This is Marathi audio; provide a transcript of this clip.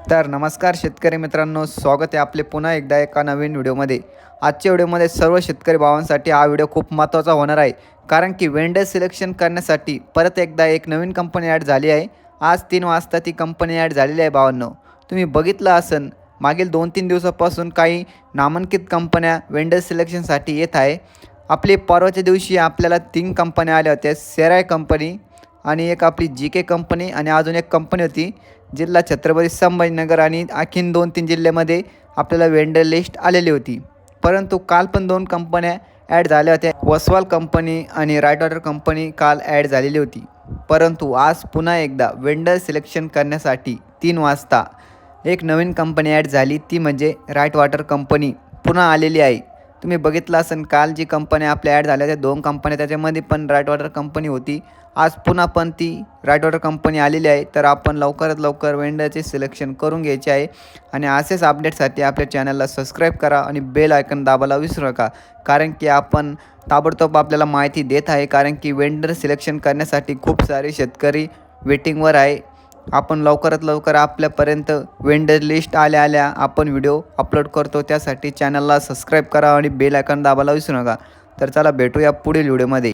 तर नमस्कार शेतकरी मित्रांनो स्वागत आहे आपले पुन्हा एकदा एका नवीन व्हिडिओमध्ये. आजच्या व्हिडिओमध्ये सर्व शेतकरी भावांसाठी हा व्हिडिओ खूप महत्त्वाचा होणार आहे. कारण की वेंडर सिलेक्शन करण्यासाठी परत एकदा एक नवीन कंपनी ॲड झाली आहे. आज तीन वाजता ती कंपनी ॲड झालेली आहे भावांनो. तुम्ही बघितलं असन मागील दोन तीन दिवसापासून काही नामांकित कंपन्या वेंडर सिलेक्शनसाठी येत आहे. आपले परवाच्या दिवशी आपल्याला तीन कंपन्या आल्या होत्या सेराय कंपनी आणि एक आपली जी के कंपनी आणि अजून एक कंपनी होती जिल्हा छत्रपती संभाजीनगर आणि आणखीन दोन तीन जिल्ह्यामध्ये आपल्याला वेंडर लिस्ट आलेली होती. परंतु काल पण दोन कंपन्या ॲड झाल्या होत्या. वसवाल कंपनी आणि राईट ऑर्डर कंपनी काल ॲड झालेली होती. परंतु आज पुन्हा एकदा वेंडर सिलेक्शन करण्यासाठी तीन वाजता एक नवीन कंपनी ॲड झाली. ती म्हणजे राईट वॉटर कंपनी पुन्हा आलेली आहे. तुम्ही बघितलं असेल काल जी कंपन्या आपल्या ॲड झाल्या त्या दोन कंपन्या त्याच्यामध्ये पण राईट वॉटर कंपनी होती. आज पुन्हा पण ती राईट वॉटर कंपनी आलेली आहे. तर आपण लवकरात लवकर वेंडरचे सिलेक्शन करून घ्यायचे आहे. आणि असेच अपडेटसाठी आपल्या चॅनलला सबस्क्राईब करा आणि बेल आयकन दाबायला विसरू नका. कारण की आपण ताबडतोब आपल्याला माहिती देत आहे. कारण की वेंडर सिलेक्शन करण्यासाठी खूप सारे शेतकरी वेटिंगवर आहे. आपण लवकरात लवकर आपल्यापर्यंत वेंडर लिस्ट आल्या आल्या आपण व्हिडिओ अपलोड करतो. त्यासाठी चॅनलला सबस्क्राईब करा आणि बेल आयकॉन दाबायला विसरू नका. तर चला भेटूया पुढील व्हिडिओमध्ये.